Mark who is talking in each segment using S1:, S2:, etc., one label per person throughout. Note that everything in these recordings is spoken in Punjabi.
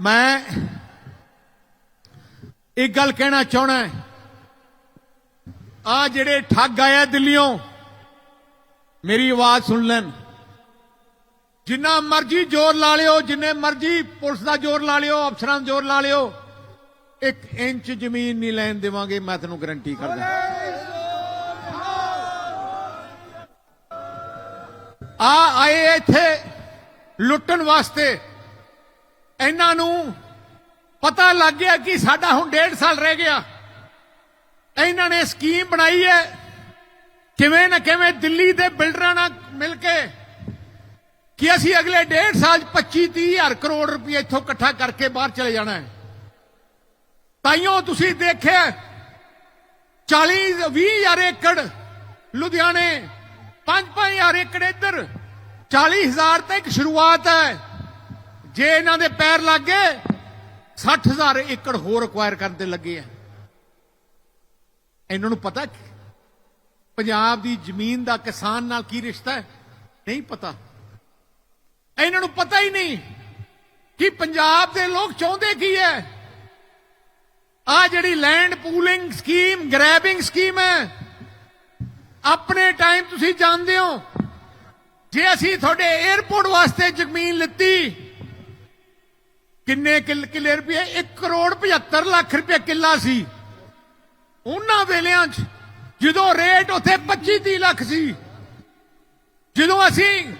S1: ਮੈਂ ਇੱਕ ਗੱਲ ਕਹਿਣਾ ਚਾਹਣਾ ਆ ਜਿਹੜੇ ਠੱਗ ਆਇਆ ਦਿੱਲੀੋਂ, ਮੇਰੀ ਆਵਾਜ਼ ਸੁਣ ਲੈਣ। ਜਿੰਨਾ ਮਰਜ਼ੀ ਜ਼ੋਰ ਲਾ ਲਿਓ, ਜਿੰਨੇ ਮਰਜ਼ੀ ਪੁਲਿਸ ਦਾ ਜ਼ੋਰ ਲਾ ਲਿਓ, ਅਫਸਰਾਂ ਦਾ ਜ਼ੋਰ ਲਾ ਲਿਓ, ਇੱਕ ਇੰਚ ਜ਼ਮੀਨ ਨਹੀਂ ਲੈਣ ਦੇਵਾਂਗੇ, ਮੈਂ ਤੈਨੂੰ ਗਰੰਟੀ ਕਰਦਾ। ਆ ਆਏ ਇੱਥੇ ਲੁੱਟਣ ਵਾਸਤੇ ਇਹਨਾਂ ਨੂੰ ਪਤਾ ਲੱਗ ਗਿਆ ਕਿ ਸਾਡਾ ਹੁਣ ਡੇਢ ਸਾਲ ਰਹਿ ਗਿਆ। ਇਹਨਾਂ ਨੇ ਸਕੀਮ ਬਣਾਈ ਹੈ। ਕਿਵੇਂ ਨਾ ਕਿਵੇਂ ਦਿੱਲੀ ਦੇ ਬਿਲਡਰਾਂ ਨਾਲ ਮਿਲ ਕੇ ਕਿ ਅਸੀਂ ਅਗਲੇ ਡੇਢ ਸਾਲ 'ਚ 25 30 ਹਜ਼ਾਰ ਕਰੋੜ ਰੁਪਏ ਇੱਥੋਂ ਇਕੱਠਾ ਕਰਕੇ ਬਾਹਰ ਚਲੇ ਜਾਣਾ ਹੈ। ਤਾਈਓ ਤੁਸੀਂ ਦੇਖਿਆ 40 20 ਹਜ਼ਾਰ ਏਕੜ ਲੁਧਿਆਣੇ 5 ਹਜ਼ਾਰ ਏਕੜ ਇੱਧਰ 40 ਹਜ਼ਾਰ ਤਾਂ ਸ਼ੁਰੂਆਤ ਹੈ। ਜੇ ਇਹਨਾਂ ਦੇ ਪੈਰ ਲੱਗ ਗਏ 60000 ਏਕੜ ਹੋਰ ਅਕਵਾਇਰ ਕਰਨ ਤੇ ਲੱਗੇ ਆ। ਇਹਨਾਂ ਨੂੰ ਪਤਾ ਪੰਜਾਬ ਦੀ ਜ਼ਮੀਨ ਦਾ ਕਿਸਾਨ ਨਾਲ ਕੀ ਰਿਸ਼ਤਾ ਹੈ? ਨਹੀਂ ਪਤਾ। ਇਹਨਾਂ ਨੂੰ ਪਤਾ ਹੀ ਨਹੀਂ ਕਿ ਪੰਜਾਬ ਦੇ ਲੋਕ ਚਾਹੁੰਦੇ ਕੀ ਹੈ। ਆ ਜਿਹੜੀ land pooling scheme grabbing scheme ਹੈ। ਆਪਣੇ ਟਾਈਮ ਤੁਸੀਂ ਜਾਣਦੇ ਹੋ, ਜੇ ਅਸੀਂ ਤੁਹਾਡੇ 에어ਪੋਰਟ ਵਾਸਤੇ ਜ਼ਮੀਨ ਲਿੱਤੀ ਕਿੰਨੇ ਕਿੱਲ- ਕਿੱਲੇ ਰੁਪਏ? 1 ਕਰੋੜ 75 ਲੱਖ ਰੁਪਏ ਕਿੱਲਾ ਸੀ। ਉਹਨਾਂ ਵੇਲਿਆਂ 'ਚ ਜਦੋਂ ਰੇਟ ਉੱਥੇ 25 30 ਲੱਖ ਸੀ, ਜਦੋਂ ਅਸੀਂ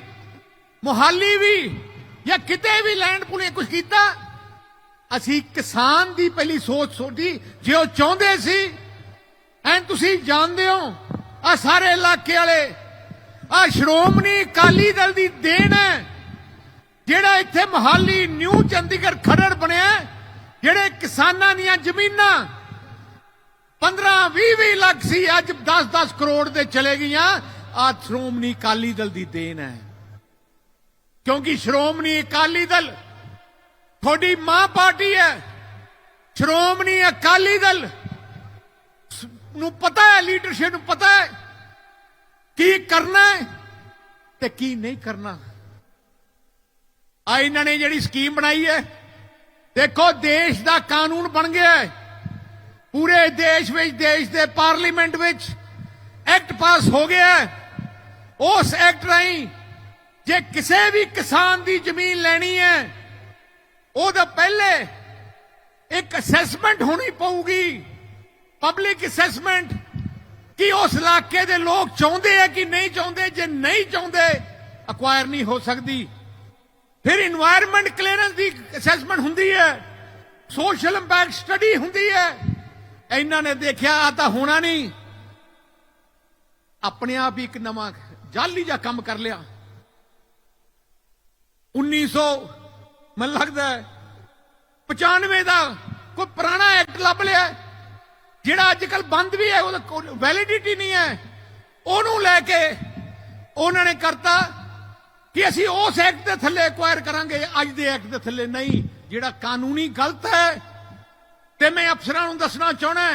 S1: ਮੁਹਾਲੀ ਵੀ ਜਾਂ ਕਿਤੇ ਵੀ ਲੈਂਡ ਪੁਲੇ ਕੁਝ ਕੀਤਾ, ਅਸੀਂ ਕਿਸਾਨ ਦੀ ਪਹਿਲੀ ਸੋਚ ਸੋਚੀ ਜੇ ਉਹ ਚਾਹੁੰਦੇ ਸੀ ਐਂ ਤੁਸੀਂ ਜਾਣਦੇ ਹੋ ਆ ਸਾਰੇ ਇਲਾਕੇ ਵਾਲੇ ਆ ਸ਼੍ਰੋਮਣੀ ਅਕਾਲੀ ਦਲ ਦੀ ਦੇਣ ਹੈ। ਜਿਹੜਾ ਇੱਥੇ ਮਹਾਲੀ, ਨਿਊ ਚੰਡੀਗੜ੍ਹ ਖਰੜ ਬਣਿਆ ਜਿਹੜੇ ਕਿਸਾਨਾਂ ਦੀਆਂ ਜ਼ਮੀਨਾਂ 15 20 20 ਲੱਖ ਸੀ, ਅੱਜ 10 10 ਕਰੋੜ ਦੇ ਚਲੇ ਗਈਆਂ ਆ ਸ਼੍ਰੋਮਣੀ ਅਕਾਲੀ ਦਲ ਦੀ ਦੇਣ ਹੈ। ਕਿਉਂਕਿ ਸ਼੍ਰੋਮਣੀ ਅਕਾਲੀ ਦਲ ਤੁਹਾਡੀ ਮਾਂ ਪਾਰਟੀ ਹੈ, ਸ਼੍ਰੋਮਣੀ ਅਕਾਲੀ ਦਲ ਨੂੰ ਪਤਾ ਹੈ, ਲੀਡਰਸ਼ਿਪ ਨੂੰ ਪਤਾ ਹੈ, ਕੀ ਕਰਨਾ ਹੈ ਤੇ ਕੀ ਨਹੀਂ ਕਰਨਾ। ਆ ਇਹਨਾਂ ਨੇ ਜਿਹੜੀ ਸਕੀਮ ਬਣਾਈ ਹੈ, ਦੇਖੋ ਦੇਸ਼ ਦਾ ਕਾਨੂੰਨ ਬਣ ਗਿਆ ਹੈ। ਪੂਰੇ ਦੇਸ਼ ਵਿੱਚ, ਦੇਸ਼ ਦੇ ਪਾਰਲੀਮੈਂਟ ਵਿੱਚ ਐਕਟ ਪਾਸ ਹੋ ਗਿਆ ਹੈ। ਉਸ ਐਕਟ ਰਾਹੀਂ ਜੇ ਕਿਸੇ ਵੀ ਕਿਸਾਨ ਦੀ ਜ਼ਮੀਨ ਲੈਣੀ ਹੈ, ਉਹਦਾ ਪਹਿਲੇ ਇੱਕ ਅਸੈਸਮੈਂਟ ਹੋਣੀ ਪਊਗੀ। ਪਬਲਿਕ ਅਸੈਸਮੈਂਟ ਕਿ ਉਸ ਇਲਾਕੇ ਦੇ ਲੋਕ ਚਾਹੁੰਦੇ ਆ ਕਿ ਨਹੀਂ ਚਾਹੁੰਦੇ, ਜੇ ਨਹੀਂ ਚਾਹੁੰਦੇ ਅਕਵਾਇਰ ਨਹੀਂ ਹੋ ਸਕਦੀ। ਫਿਰ এনवायरमेंट ਕਲੀਅਰੈਂਸ ਦੀ ਅਸੈਸਮੈਂਟ ਹੁੰਦੀ ਹੈ। ਸੋਸ਼ਲ ਇੰਪੈਕਟ ਸਟੱਡੀ ਹੁੰਦੀ ਹੈ। ਇਹਨਾਂ ਨੇ ਦੇਖਿਆ ਆ ਤਾਂ ਹੋਣਾ ਨਹੀਂ। ਆਪਣੇ ਆਪ ਹੀ ਇੱਕ ਨਵਾਂ ਜਾਲੀ ਜਾਂ ਕੰਮ ਕਰ ਲਿਆ। 1900 ਮੈਨੂੰ ਲੱਗਦਾ 95 ਦਾ ਕੋਈ ਪੁਰਾਣਾ ਐਕਟ ਲੱਭ ਲਿਆ। ਜਿਹੜਾ ਅੱਜ ਕੱਲ ਬੰਦ ਵੀ ਹੈ, ਉਹਦਾ ਵੈਲਿਡਿਟੀ ਨਹੀਂ ਹੈ। ਉਹਨੂੰ ਲੈ ਕੇ ਉਹਨਾਂ ਨੇ ਕਰਤਾ ਕਿ ਅਸੀਂ ਉਸ ਐਕਟ ਦੇ ਥੱਲੇ ਐਕਵਾਇਰ ਕਰਾਂਗੇ, ਅੱਜ ਦੇ ਐਕਟ ਦੇ ਥੱਲੇ ਨਹੀਂ, ਜਿਹੜਾ ਕਾਨੂੰਨੀ ਗਲਤ ਹੈ। ਤੇ ਮੈਂ ਅਫਸਰਾਂ ਨੂੰ ਦੱਸਣਾ ਚਾਹਣਾ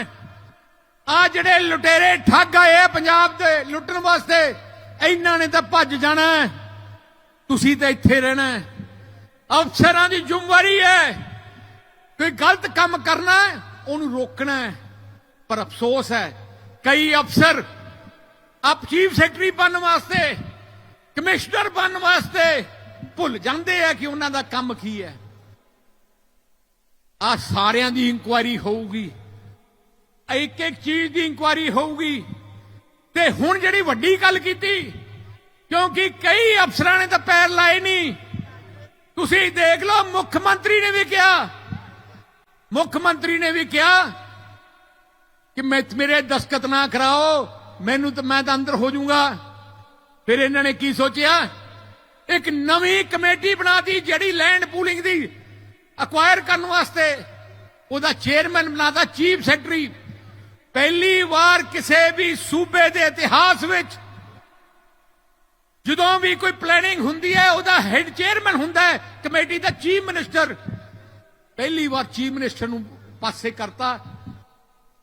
S1: ਆ ਜਿਹੜੇ ਲੁਟੇਰੇ ਠੱਗ ਆਏ ਪੰਜਾਬ ਦੇ, ਲੁੱਟਣ ਵਾਸਤੇ, ਇਹਨਾਂ ਨੇ ਤਾਂ ਭੱਜ ਜਾਣਾ ਤੁਸੀਂ ਤਾਂ ਇੱਥੇ ਰਹਿਣਾ ਅਫਸਰਾਂ ਦੀ ਜ਼ਿੰਮੇਵਾਰੀ ਹੈ, ਕੋਈ ਗਲਤ ਕੰਮ ਕਰਨਾ ਉਹਨੂੰ ਰੋਕਣਾ ਪਰ ਅਫਸੋਸ ਹੈ, ਕਈ ਅਫਸਰ, ਆਪ ਚੀਫ ਸੈਕਟਰੀ ਬਣਨ ਵਾਸਤੇ ਕਮਿਸ਼ਨਰ ਬਣਨ ਵਾਸਤੇ ਭੁੱਲ ਜਾਂਦੇ ਆ ਕਿ ਉਹਨਾਂ ਦਾ ਕੰਮ ਕੀ ਹੈ। ਆ ਸਾਰਿਆਂ ਦੀ ਇਨਕੁਆਇਰੀ ਹੋਊਗੀ। ਇੱਕ ਇੱਕ ਚੀਜ਼ ਦੀ ਇਨਕੁਆਇਰੀ ਹੋਊਗੀ। ਤੇ ਹੁਣ ਜਿਹੜੀ ਵੱਡੀ ਗੱਲ ਕੀਤੀ, ਕਿਉਂਕਿ ਕਈ ਅਫਸਰਾਂ ਨੇ ਤਾਂ ਪੈਰ ਲਾਏ ਨਹੀਂ ਤੁਸੀਂ ਦੇਖ ਲਓ, ਮੁੱਖ ਮੰਤਰੀ ਨੇ ਵੀ ਕਿਹਾ, ਮੁੱਖ ਮੰਤਰੀ ਨੇ ਵੀ ਕਿਹਾ ਕਿ ਮੈਂ ਮੇਰੇ ਦਸਖਤ ਨਾ ਕਰਾਓ, ਮੈਨੂੰ ਤਾਂ ਮੈਂ ਤਾਂ ਅੰਦਰ ਹੋ ਜਾਊਂਗਾ। ਫਿਰ ਇਹਨਾਂ ਨੇ ਕੀ ਸੋਚਿਆ? ਇੱਕ ਨਵੀਂ ਕਮੇਟੀ ਬਣਾਤੀ ਜਿਹੜੀ ਲੈਂਡ ਪੂਲਿੰਗ ਦੀ। ਅਕਵਾਇਰ ਕਰਨ ਵਾਸਤੇ ਉਹਦਾ ਚੇਅਰਮੈਨ ਬਣਾਤਾ ਚੀਫ ਸੈਕਟਰੀ ਪਹਿਲੀ ਵਾਰ ਕਿਸੇ ਵੀ ਸੂਬੇ ਦੇ ਇਤਿਹਾਸ ਵਿੱਚ ਜਦੋਂ ਵੀ ਕੋਈ ਪਲੈਨਿੰਗ ਹੁੰਦੀ ਹੈ, ਉਹਦਾ ਹੈਡ ਚੇਅਰਮੈਨ ਹੁੰਦਾ ਹੈ, ਕਮੇਟੀ ਦਾ ਚੀਫ ਮਿਨਿਸਟਰ ਪਹਿਲੀ ਵਾਰ ਚੀਫ ਮਿਨਿਸਟਰ ਨੂੰ ਪਾਸੇ ਕਰਤਾ।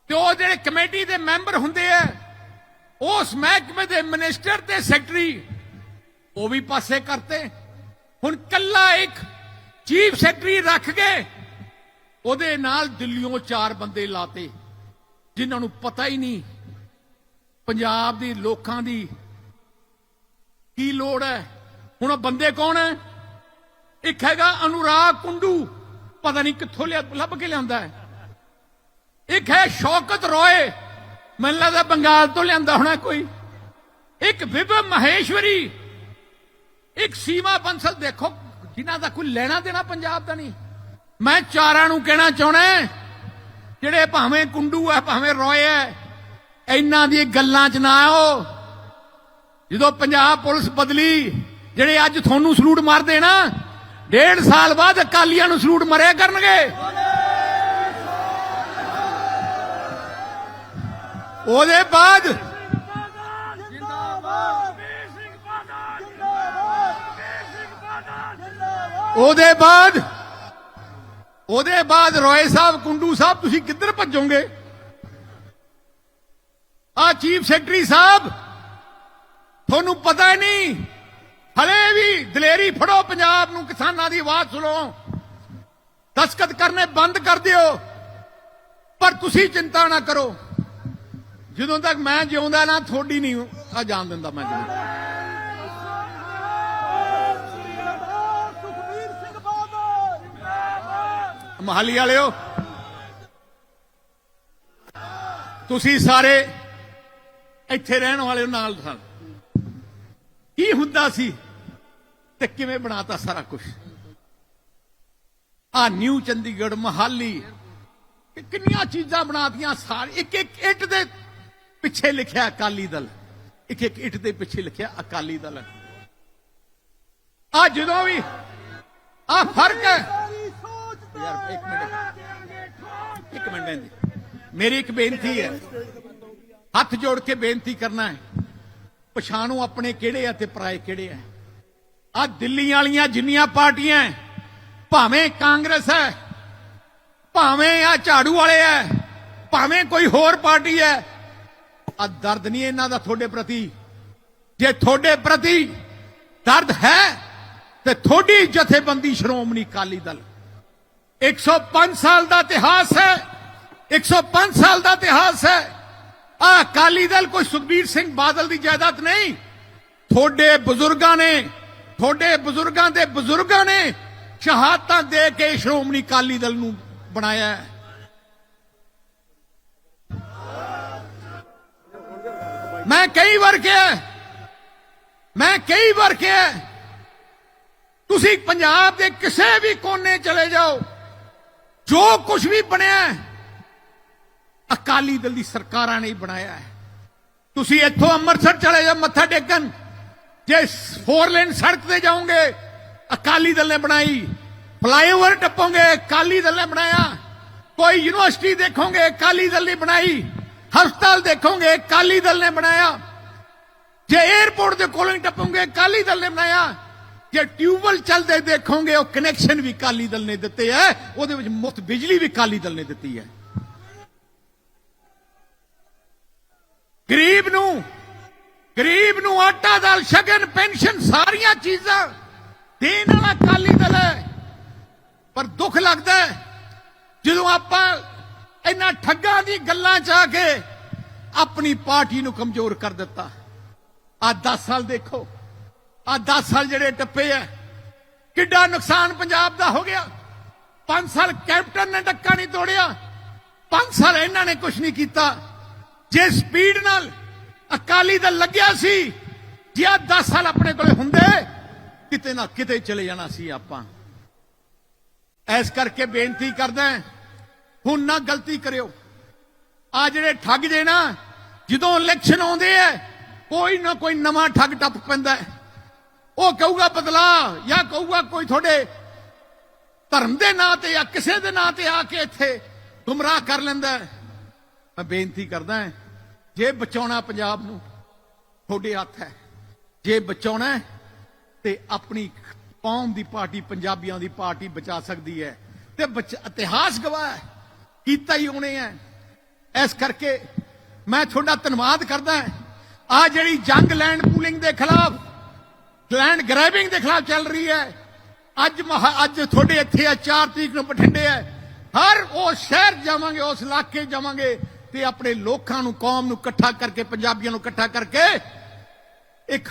S1: ਤੇ ਉਹ ਜਿਹੜੇ ਕਮੇਟੀ ਦੇ ਮੈਂਬਰ ਹੁੰਦੇ ਆ ਉਸ ਮਹਿਕਮੇ ਦੇ ਮਿਨਿਸਟਰ ਤੇ ਸੈਕਟਰੀ, ਉਹ ਵੀ ਪਾਸੇ ਕਰਤੇ। ਹੁਣ ਕੱਲਾ ਇੱਕ ਚੀਫ ਸੈਕਟਰੀ ਰੱਖ ਕੇ ਉਹਦੇ ਨਾਲ ਦਿੱਲੀੋਂ ਚਾਰ ਬੰਦੇ ਲਾਤੇ, ਜਿਨ੍ਹਾਂ ਨੂੰ ਪਤਾ ਹੀ ਨਹੀਂ ਪੰਜਾਬ ਦੀ ਲੋਕਾਂ ਦੀ ਕੀ ਲੋੜ ਹੈ। ਹੁਣ ਉਹ ਬੰਦੇ ਕੌਣ ਹੈ? ਇੱਕ ਹੈਗਾ ਅਨੁਰਾਗ ਕੁੰਡੂ, ਪਤਾ ਨਹੀਂ ਕਿੱਥੋਂ ਲਿਆ ਲੱਭ ਕੇ ਲਿਆਂਦਾ ਹੈ। ਇੱਕ ਹੈ ਸ਼ੌਕਤ ਰੋਏ। ਮੈਨੂੰ ਲੱਗਦਾ ਬੰਗਾਲ ਤੋਂ ਲਿਆਂਦਾ ਹੋਣਾ ਕੋਈ। ਇੱਕ ਵਿਭਵ ਮਹੇਸ਼ਵਰੀ। ਇੱਕ ਸੀਮਾ ਬੰਸਲ ਦੇਖੋ, ਜਿਨ੍ਹਾਂ ਦਾ ਕੋਈ ਲੈਣਾ ਦੇਣਾ ਪੰਜਾਬ ਦਾ ਨਹੀਂ। ਮੈਂ ਚਾਰਾਂ ਨੂੰ ਕਹਿਣਾ ਚਾਹਣਾ ਜਿਹੜੇ ਭਾਵੇਂ ਕੁੰਡੂ ਹੈ, ਭਾਵੇਂ ਰੋਏ ਹੈ, ਇਹਨਾਂ ਦੀ ਗੱਲਾਂ 'ਚ ਨਾ ਆਓ। ਜਦੋਂ ਪੰਜਾਬ ਪੁਲਿਸ ਬਦਲੀ, ਜਿਹੜੇ ਅੱਜ ਤੁਹਾਨੂੰ ਸਲੂਟ ਮਾਰਦੇ ਨਾ, ਡੇਢ ਸਾਲ ਬਾਅਦ ਅਕਾਲੀਆਂ ਨੂੰ ਸਲੂਟ ਮਰਿਆ ਕਰਨਗੇ।
S2: ਬਾਦਲ ਜਿੰਦਾਬਾਦ
S1: ਉਹਦੇ ਬਾਅਦ ਉਹਦੇ ਬਾਅਦ ਰੋਏ ਸਾਹਿਬ, ਕੁੰਡੂ ਸਾਹਿਬ, ਤੁਸੀਂ ਕਿੱਧਰ ਭੱਜੋਗੇ? ਆ ਚੀਫ ਸੈਕਟਰੀ ਸਾਹਿਬ, ਤੁਹਾਨੂੰ ਪਤਾ ਹੀ ਨਹੀਂ, ਹਲੇ ਵੀ ਦਲੇਰੀ ਫੜੋ ਪੰਜਾਬ ਨੂੰ, ਕਿਸਾਨਾਂ ਦੀ ਆਵਾਜ਼ ਸੁਣੋ। ਦਸਖਤ ਕਰਨੇ ਬੰਦ ਕਰ ਦਿਓ, ਪਰ ਤੁਸੀਂ ਚਿੰਤਾ ਨਾ ਕਰੋ। ਜਦੋਂ ਤੱਕ ਮੈਂ ਜਿਉਂਦਾ ਨਾ, ਥੋੜੀ ਨਹੀਂ ਆ ਜਾਣ ਦਿੰਦਾ ਮੈਂ ਜਿਉਂਦਾ।
S2: ਸੁਖਬੀਰ ਸਿੰਘ ਬਾਦਲ ਜਿੰਦਾਬਾਦ
S1: ਮਹਾਲੀ ਵਾਲਿਓ, ਤੁਸੀਂ ਸਾਰੇ ਇੱਥੇ ਰਹਿਣ ਵਾਲੇ ਨਾਲ ਸਨ ਕੀ ਹੁੰਦਾ ਸੀ ਤੇ ਕਿਵੇਂ ਬਣਾਤਾ ਸਾਰਾ ਕੁਝ ਆ ਨਿਊ ਚੰਡੀਗੜ੍ਹ, ਮਹਾਲੀ ਕਿੰਨੀਆਂ ਚੀਜ਼ਾਂ ਬਣਾਤੀਆਂ ਸਾਰੇ ਇੱਕ ਇੱਕ ਇੱਟ ਦੇ ਪਿੱਛੇ ਲਿਖਿਆ ਅਕਾਲੀ ਦਲ। ਇੱਕ ਇੱਕ ਇੱਟ ਦੇ ਪਿੱਛੇ ਲਿਖਿਆ ਅਕਾਲੀ ਦਲ। ਆ ਜਦੋਂ ਵੀ ਆ ਫ਼ਰਕ ਹੈ। ਯਾਰ, ਇੱਕ ਮਿੰਟ। ਇੱਕ ਮਿੰਟ ਜੀ ਮੇਰੀ ਇੱਕ ਬੇਨਤੀ ਹੈ। ਹੱਥ ਜੋੜ ਕੇ ਬੇਨਤੀ ਕਰਨਾ ਹੈ। ਪਛਾਣੋ ਆਪਣੇ ਕਿਹੜੇ ਆ ਤੇ ਪਰਾਏ ਕਿਹੜੇ ਆ। ਆ ਦਿੱਲੀ ਵਾਲੀਆਂ ਜਿੰਨੀਆਂ ਪਾਰਟੀਆਂ ਭਾਵੇਂ ਕਾਂਗਰਸ ਹੈ ਭਾਵੇਂ ਆ ਝਾੜੂ ਵਾਲੇ ਹੈ ਭਾਵੇਂ ਕੋਈ ਹੋਰ ਪਾਰਟੀ ਹੈ ਆ ਦਰਦ ਨਹੀਂ ਇਹਨਾਂ ਦਾ ਤੁਹਾਡੇ ਪ੍ਰਤੀ। ਜੇ ਤੁਹਾਡੇ ਪ੍ਰਤੀ ਦਰਦ ਹੈ, ਤੇ ਤੁਹਾਡੀ ਜਥੇਬੰਦੀ ਸ਼੍ਰੋਮਣੀ ਅਕਾਲੀ ਦਲ। 105 ਸਾਲ ਦਾ ਇਤਿਹਾਸ ਹੈ 105 ਸਾਲ ਦਾ ਇਤਿਹਾਸ ਹੈ। ਆ ਅਕਾਲੀ ਦਲ ਕੋਈ ਸੁਖਬੀਰ ਸਿੰਘ ਬਾਦਲ ਦੀ ਜਾਇਦਾਦ ਨਹੀਂ। ਤੁਹਾਡੇ ਬਜ਼ੁਰਗਾਂ ਨੇ, ਤੁਹਾਡੇ ਬਜ਼ੁਰਗਾਂ ਦੇ ਬਜ਼ੁਰਗਾਂ ਨੇ ਸ਼ਹਾਦਤਾਂ ਦੇ ਕੇ ਸ਼੍ਰੋਮਣੀ ਅਕਾਲੀ ਦਲ ਨੂੰ ਬਣਾਇਆ ਹੈ। ਮੈਂ ਕਈ ਵਾਰ ਕਿਹਾ ਮੈਂ ਕਈ ਵਾਰ ਕਿਹਾ ਤੁਸੀਂ ਪੰਜਾਬ ਦੇ ਕਿਸੇ ਵੀ ਕੋਨੇ ਚਲੇ ਜਾਓ, ਜੋ ਕੁਝ ਵੀ ਬਣਿਆ ਅਕਾਲੀ ਦਲ ਦੀ ਸਰਕਾਰਾਂ ਨੇ ਬਣਾਇਆ ਹੈ। ਤੁਸੀਂ ਇੱਥੋਂ ਅੰਮ੍ਰਿਤਸਰ ਚਲੇ ਜਾਓ, ਮੱਥਾ ਟੇਕਣ। ਜੇ ਫੋਰ ਲੇਨ ਸੜਕ ਤੇ ਜਾਓਗੇ, ਅਕਾਲੀ ਦਲ ਨੇ ਬਣਾਈ। ਫਲਾਈਓਵਰ ਟੱਪੋਗੇ, ਅਕਾਲੀ ਦਲ ਨੇ ਬਣਾਇਆ। ਕੋਈ ਯੂਨੀਵਰਸਿਟੀ ਦੇਖੋਗੇ, ਅਕਾਲੀ ਦਲ ਨੇ ਬਣਾਈ। ਹਸਪਤਾਲ ਦੇਖੋਗੇ, ਅਕਾਲੀ ਦਲ ਨੇ ਬਣਾਇਆ। ਜੇ 에어ਪੋਰਟ ਦੇ ਕੋਲੋਂ ਹੀ ਟੱਪੋਗੇ, ਅਕਾਲੀ ਦਲ ਨੇ ਬਣਾਇਆ। ਜੇ ਟਿਊਬਵੈਲ ਚੱਲਦੇ ਦੇਖੋਗੇ, ਉਹ ਕਨੈਕਸ਼ਨ ਵੀ ਅਕਾਲੀ ਦਲ ਨੇ ਦਿੱਤੇ ਹੈ ਉਹਦੇ ਵਿੱਚ ਮੁਫਤ ਬਿਜਲੀ ਵੀ ਅਕਾਲੀ ਦਲ ਨੇ ਦਿੱਤੀ ਹੈ ਗਰੀਬ ਨੂੰ ਗਰੀਬ ਨੂੰ ਆਟਾ ਦਾਲ, ਸ਼ਗਨ, ਪੈਨਸ਼ਨ ਸਾਰੀਆਂ ਚੀਜ਼ਾਂ ਦੇਣ ਵਾਲਾ ਅਕਾਲੀ ਦਲ ਹੈ ਪਰ ਦੁੱਖ ਲੱਗਦਾ ਹੈ ਜਦੋਂ ਆਪਾਂ ਇਹਨਾਂ ਠੱਗਾਂ ਦੀ ਗੱਲਾਂ ਚ ਆ ਕੇ ਆਪਣੀ ਪਾਰਟੀ ਨੂੰ ਕਮਜ਼ੋਰ ਕਰ ਦਿੱਤਾ। ਆ 10 ਸਾਲ ਦੇਖੋ ਆ 10 ਸਾਲ ਜਿਹੜੇ ਟੱਪੇ ਆ, ਕਿੱਡਾ ਨੁਕਸਾਨ ਪੰਜਾਬ ਦਾ ਹੋ ਗਿਆ। 5 ਸਾਲ ਕੈਪਟਨ ਨੇ ਡੱਕਾ ਨਹੀਂ ਤੋੜਿਆ 5 ਸਾਲ ਇਹਨਾਂ ਨੇ ਕੁਝ ਨਹੀਂ ਕੀਤਾ। ਜੇ ਸਪੀਡ ਨਾਲ ਅਕਾਲੀ ਦਲ ਲੱਗਿਆ ਸੀ, ਜੇ ਆ 10 ਸਾਲ ਆਪਣੇ ਕੋਲੇ ਹੁੰਦੇ, ਕਿਤੇ ਨਾ ਕਿਤੇ ਚਲੇ ਜਾਣਾ ਸੀ ਆਪਾਂ। ਐਸ ਕਰਕੇ ਬੇਨਤੀ ਕਰਦਾ ਹੁਣ ਨਾ ਗਲਤੀ ਕਰਿਓ। ਆ ਜਿਹੜੇ ਠੱਗ ਜੇ ਨਾ, ਜਦੋਂ ਇਲੈਕਸ਼ਨ ਆਉਂਦੇ ਆ, ਕੋਈ ਨਾ ਕੋਈ ਨਵਾਂ ਠੱਗ ਟੱਪ ਪੈਂਦਾ ਉਹ ਕਹੂਗਾ ਬਦਲਾ, ਜਾਂ ਕਹੂਗਾ ਕੋਈ ਤੁਹਾਡੇ ਧਰਮ ਦੇ ਨਾਂ ਤੇ ਜਾਂ ਕਿਸੇ ਦੇ ਨਾਂ ਤੇ ਆ ਕੇ ਇੱਥੇ ਗੁੰਮਰਾਹ ਕਰ ਲੈਂਦਾ ਮੈਂ ਬੇਨਤੀ ਕਰਦਾ ਜੇ ਬਚਾਉਣਾ ਪੰਜਾਬ ਨੂੰ, ਤੁਹਾਡੇ ਹੱਥ ਹੈ। ਜੇ ਬਚਾਉਣਾ ਤੇ ਆਪਣੀ ਕੌਮ ਦੀ ਪਾਰਟੀ, ਪੰਜਾਬੀਆਂ ਦੀ ਪਾਰਟੀ ਬਚਾ ਸਕਦੀ ਹੈ। ਤੇ ਬਚ- ਇਤਿਹਾਸ ਗਵਾਹ ਕੀਤਾ ਹੀ ਉਹਨੇ ਹੈ। ਇਸ ਕਰਕੇ ਮੈਂ ਤੁਹਾਡਾ ਧੰਨਵਾਦ ਕਰਦਾ ਆ ਜਿਹੜੀ ਜੰਗ ਲੈਂਡ ਪੂਲਿੰਗ ਦੇ ਖਿਲਾਫ, ਲੈਂਡ ਗ੍ਰੈਬਿੰਗ ਦੇ ਖਿਲਾਫ ਚੱਲ ਰਹੀ ਹੈ, ਅੱਜ ਅੱਜ ਤੁਹਾਡੇ ਇੱਥੇ ਆ 4 ਤਰੀਕ ਨੂੰ ਬਠਿੰਡੇ ਹੈ। ਹਰ ਉਹ ਸ਼ਹਿਰ ਜਾਵਾਂਗੇ, ਉਸ ਇਲਾਕੇ ਜਾਵਾਂਗੇ ਤੇ ਆਪਣੇ ਲੋਕਾਂ ਨੂੰ, ਕੌਮ ਨੂੰ ਇਕੱਠਾ ਕਰਕੇ, ਪੰਜਾਬੀਆਂ ਨੂੰ ਇਕੱਠਾ ਕਰਕੇ ਇੱਕ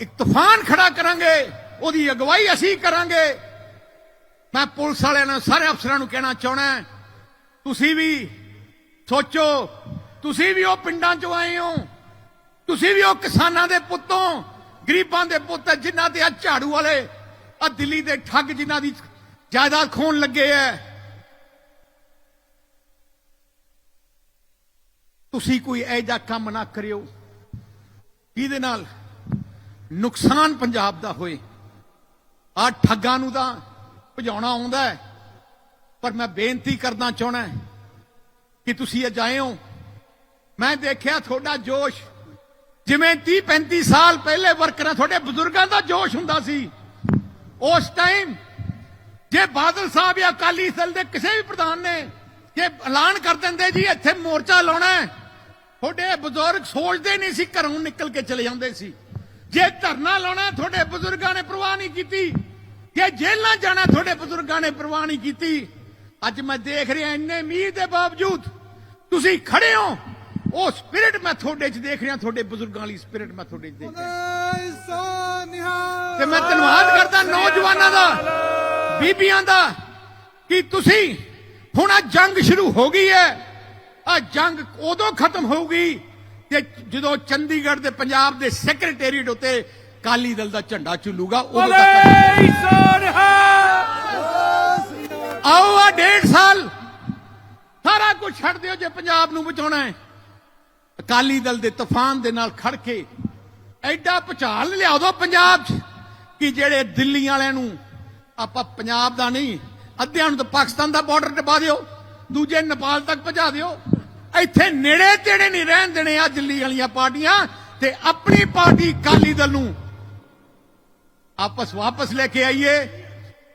S1: ਇੱਕ ਤੂਫਾਨ ਖੜਾ ਕਰਾਂਗੇ, ਉਹਦੀ ਅਗਵਾਈ ਅਸੀਂ ਕਰਾਂਗੇ। ਮੈਂ ਪੁਲਿਸ ਵਾਲਿਆਂ ਨੂੰ, ਸਾਰੇ ਅਫਸਰਾਂ ਨੂੰ ਕਹਿਣਾ ਚਾਹਣਾ ਤੁਸੀਂ ਵੀ ਸੋਚੋ ਤੁਸੀਂ ਵੀ ਉਹ ਪਿੰਡਾਂ ਚੋਂ ਆਏ ਹੋ। ਤੁਸੀਂ ਵੀ ਉਹ ਕਿਸਾਨਾਂ ਦੇ ਪੁੱਤੋਂ ਗਰੀਬਾਂ ਦੇ ਪੁੱਤ ਹੈ, ਜਿਨ੍ਹਾਂ ਦੇ ਆ ਝਾੜੂ ਵਾਲੇ ਆ ਦਿੱਲੀ ਦੇ ਠੱਗ ਜਿਨ੍ਹਾਂ ਦੀ ਜਾਇਦਾਦ ਖੋਣ ਲੱਗੇ ਐ। ਤੁਸੀਂ ਕੋਈ ਐਜਾ ਕੰਮ ਨਾ ਕਰਿਓ ਜਿਹਦੇ ਨਾਲ ਨੁਕਸਾਨ ਪੰਜਾਬ ਦਾ ਹੋਏ। ਆ ਠੱਗਾਂ ਨੂੰ ਤਾਂ ਭਜਾਉਣਾ ਆਉਂਦਾ ਪਰ ਮੈਂ ਬੇਨਤੀ ਕਰਨਾ ਚਾਹਣਾ ਕਿ ਤੁਸੀਂ ਅਜਾਏ ਹੋ। ਮੈਂ ਦੇਖਿਆ ਤੁਹਾਡਾ ਜੋਸ਼। ਜਿਵੇਂ 30 35 ਸਾਲ ਪਹਿਲੇ ਵਰਕਰਾਂ, ਤੁਹਾਡੇ ਬਜ਼ੁਰਗਾਂ ਦਾ ਜੋਸ਼ ਹੁੰਦਾ ਸੀ। ਉਸ ਟਾਈਮ ਜੇ ਬਾਦਲ ਸਾਹਿਬ ਜਾਂ ਅਕਾਲੀ ਦਲ ਦੇ ਕਿਸੇ ਵੀ ਪ੍ਰਧਾਨ ਨੇ ਜੇ ਐਲਾਨ ਕਰ ਦਿੰਦੇ ਜੀ, ਇੱਥੇ ਮੋਰਚਾ ਲਾਉਣਾ ਹੈ। ਤੁਹਾਡੇ ਬਜ਼ੁਰਗ ਸੋਚਦੇ ਨਹੀਂ ਸੀ ਘਰੋਂ ਨਿਕਲ ਕੇ ਚਲੇ ਜਾਂਦੇ ਸੀ। ਜੇ ਧਰਨਾ ਲਾਉਣਾ, ਤੁਹਾਡੇ ਬਜ਼ੁਰਗਾਂ ਨੇ ਪ੍ਰਵਾਹ ਨਹੀਂ ਕੀਤੀ। ਜੇ ਜੇਲ੍ਹਾਂ ਜਾਣਾ, ਤੁਹਾਡੇ ਬਜ਼ੁਰਗਾਂ ਨੇ ਪ੍ਰਵਾਹ ਨਹੀਂ ਕੀਤੀ। ਅੱਜ ਮੈਂ ਦੇਖ ਰਿਹਾ ਇੰਨੇ ਮੀਂਹ ਦੇ ਬਾਵਜੂਦ ਤੁਸੀਂ ਖੜੇ ਹੋ। ਉਹ ਸਪਿਰਿਟ ਮੈਂ ਤੁਹਾਡੇ 'ਚ ਦੇਖ ਰਿਹਾ ਤੁਹਾਡੇ ਬਜ਼ੁਰਗਾਂ ਵਾਲੀ ਸਪਿਰਿਟ ਮੈਂ ਤੁਹਾਡੇ 'ਚ ਦੇਖ ਰਿਹਾ। ਤੇ ਮੈਂ ਧੰਨਵਾਦ ਕਰਦਾ ਨੌਜਵਾਨਾਂ ਦਾ ਬੀਬੀਆਂ ਦਾ ਕਿ ਤੁਸੀਂ ਹੁਣ ਆ ਜੰਗ ਸ਼ੁਰੂ ਹੋ ਗਈ ਹੈ। ਆ ਜੰਗ ਉਦੋਂ ਖਤਮ ਹੋਊਗੀ ਕਿ ਜਦੋਂ ਚੰਡੀਗੜ੍ਹ ਦੇ ਪੰਜਾਬ ਦੇ ਸੈਕਟਰੀਏਟ ਉੱਤੇ ਕਾਲੀ ਦਲ ਦਾ ਝੰਡਾ ਝੁੱਲੂਗਾ ਉਦੋਂ ਤੱਕ ਆਓ ਆ ਡੇਢ ਸਾਲ। ਸਾਰਾ ਕੁਝ ਛੱਡ ਦਿਓ ਜੇ ਪੰਜਾਬ ਨੂੰ ਬਚਾਉਣਾ ਹੈ। ਅਕਾਲੀ ਦਲ ਦੇ ਤੂਫਾਨ ਦੇ ਨਾਲ ਖੜ ਕੇ ਐਡਾ ਭੁਚਾਲ ਲਿਆ ਦੋ ਪੰਜਾਬ 'ਚ, ਕਿ ਜਿਹੜੇ ਦਿੱਲੀ ਵਾਲਿਆਂ ਨੂੰ ਆਪਾਂ ਪੰਜਾਬ ਦਾ ਨਹੀਂ, ਅੱਧਿਆਂ ਨੂੰ ਤਾਂ ਪਾਕਿਸਤਾਨ ਦਾ ਬਾਰਡਰ ਟਪਾ ਦਿਓ, ਦੂਜੇ ਨੇਪਾਲ ਤੱਕ ਪਹੁੰਚਾ ਦਿਓ। ਇੱਥੇ ਨੇੜੇ ਤੇੜੇ ਨਹੀਂ ਰਹਿਣ ਦੇਣੇ ਆ ਦਿੱਲੀ ਵਾਲੀਆਂ ਪਾਰਟੀਆਂ ਤੇ ਆਪਣੀ ਪਾਰਟੀ ਅਕਾਲੀ ਦਲ ਨੂੰ। ਆਪਸ ਵਾਪਸ ਲੈ ਕੇ ਆਈਏ।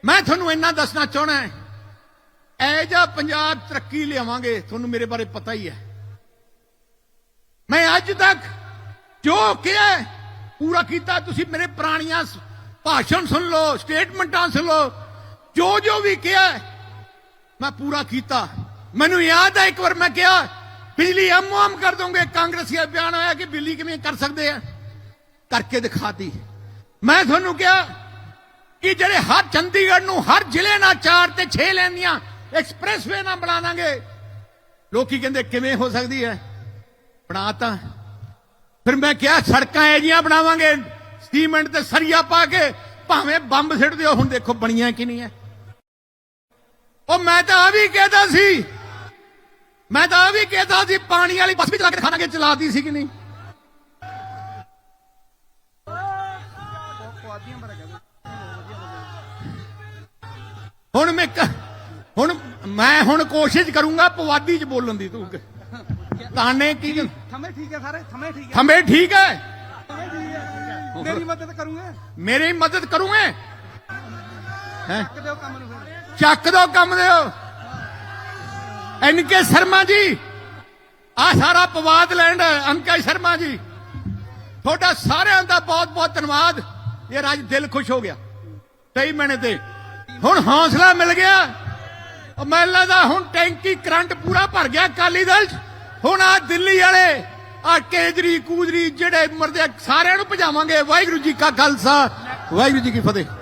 S1: ਮੈਂ ਤੁਹਾਨੂੰ ਇੰਨਾ ਦੱਸਣਾ ਚਾਹਣਾ ਹੈ ਐ ਜਾ ਪੰਜਾਬ ਤਰੱਕੀ ਲਿਆਵਾਂਗੇ, ਤੁਹਾਨੂੰ ਮੇਰੇ ਬਾਰੇ ਪਤਾ ਹੀ ਹੈ। ਮੈਂ ਅੱਜ ਤੱਕ ਜੋ ਕਿਹਾ ਪੂਰਾ ਕੀਤਾ, ਤੁਸੀਂ ਮੇਰੇ ਪੁਰਾਣੀਆਂ ਭਾਸ਼ਣ ਸੁਣ ਲਓ, ਸਟੇਟਮੈਂਟਾਂ ਸੁਣ ਲਓ, ਜੋ ਜੋ ਵੀ ਕਿਹਾ ਮੈਂ ਪੂਰਾ ਕੀਤਾ। ਮੈਨੂੰ ਯਾਦ ਹੈ, ਇੱਕ ਵਾਰ ਮੈਂ ਕਿਹਾ, ਬਿਜਲੀ ਅਮੋ ਅਮ ਕਰ ਦੋਗੇ ਕਾਂਗਰਸੀ ਦਾ ਬਿਆਨ ਆਇਆ ਕਿ ਬਿਜਲੀ ਕਿਵੇਂ ਕਰ ਸਕਦੇ ਆ? ਕਰਕੇ ਦਿਖਾਤੀ। ਮੈਂ ਤੁਹਾਨੂੰ ਕਿਹਾ ਕਿ ਜਿਹੜੇ ਹਰ ਚੰਡੀਗੜ੍ਹ ਨੂੰ ਹਰ ਜ਼ਿਲ੍ਹੇ ਨਾਲ ਚਾਰ ਤੇ 6 ਲੈਣ ਐਕਸਪ੍ਰੈਸ ਵੇ ਨਾ ਬਣਾ ਦਾਂਗੇ। ਲੋਕੀ ਕਹਿੰਦੇ, ਕਿਵੇਂ ਹੋ ਸਕਦੀ ਹੈ? ਬਣਾਤਾ। ਫਿਰ ਮੈਂ ਕਿਹਾ, ਸੜਕਾਂ ਇਹ ਜੀਆਂ ਬਣਾਵਾਂਗੇ, ਸੀਮੈਂਟ ਤੇ ਸਰੀਆ ਪਾ ਕੇ, ਭਾਵੇਂ ਬੰਬ ਸਿੱਟ ਦਿਓ, ਹੁਣ ਦੇਖੋ ਬਣੀਆਂ ਕਿ ਨਹੀਂ ਹੈ। ਉਹ ਮੈਂ ਤਾਂ ਆ ਵੀ ਕਹਿਦਾ ਸੀ। ਮੈਂ ਤਾਂ ਆ ਵੀ ਕਹਿਦਾ ਸੀ, ਪਾਣੀ ਵਾਲੀ ਬੱਸ ਵੀ ਚਲਾ ਕੇ ਦਿਖਾਣਾਗੇ, ਚਲਾਤੀ ਸੀ ਕਿ ਨਹੀਂ। ਹੁਣ ਮੈਂ ਹੁਣ ਮੈਂ ਹੁਣ ਕੋਸ਼ਿਸ਼ ਕਰੂੰਗਾ ਪਵਾਦੀ ਚ ਬੋਲਣ ਦੀ ਤੂੰ ਤਾਨੇ ਕੀ
S3: ਥਮੇ ਠੀਕ ਹੈ ਸਾਰੇ ਥਮੇ ਠੀਕ ਹੈ। ਥਮੇ ਠੀਕ ਹੈ। ਮੇਰੀ ਮਦਦ ਕਰੂੰਗੇ?
S1: ਮੇਰੀ ਮਦਦ ਕਰੂਗੇ? ਹੈ?
S3: ਕਿਤੇ ਕੰਮ ਨੂੰ ਫਿਰ।
S1: ਚੱਕ ਦੋ ਕੰਮ ਦਿਓ ਐਨਕੇ ਸ਼ਰਮਾ ਜੀ ਆ ਸਾਰਾ ਪਵਾਦ ਲੈਂਡ ਅੰਕਾ ਸ਼ਰਮਾ ਜੀ। ਤੁਹਾਡਾ ਸਾਰਿਆਂ ਦਾ ਬਹੁਤ ਬਹੁਤ ਧੰਨਵਾਦ। ਇਹ ਰਾਜ ਦਿਲ ਖੁਸ਼ ਹੋ ਗਿਆ। ਤੇਈ ਮਹੀਨੇ ਤੇ ਹੁਣ ਹੌਸਲਾ ਮਿਲ ਗਿਆ। ਮੈਨੂੰ ਲੱਗਦਾ ਹੁਣ ਟੈਂਕੀ ਕਰੰਟ ਪੂਰਾ ਭਰ ਗਿਆ ਕਾਲੀ ਦਲ 'ਚ। ਹੁਣ ਆ ਦਿੱਲੀ ਵਾਲੇ ਆ ਕੇਜਰੀ, ਕੂਜਰੀ ਜਿਹੜੇ ਮਰਦੇ ਸਾਰਿਆਂ ਨੂੰ ਭਜਾਵਾਂਗੇ। ਵਾਹਿਗੁਰੂ ਜੀ ਕਾ ਖਾਲਸਾ, ਵਾਹਿਗੁਰੂ ਜੀ ਕੀ ਫਤਿਹ।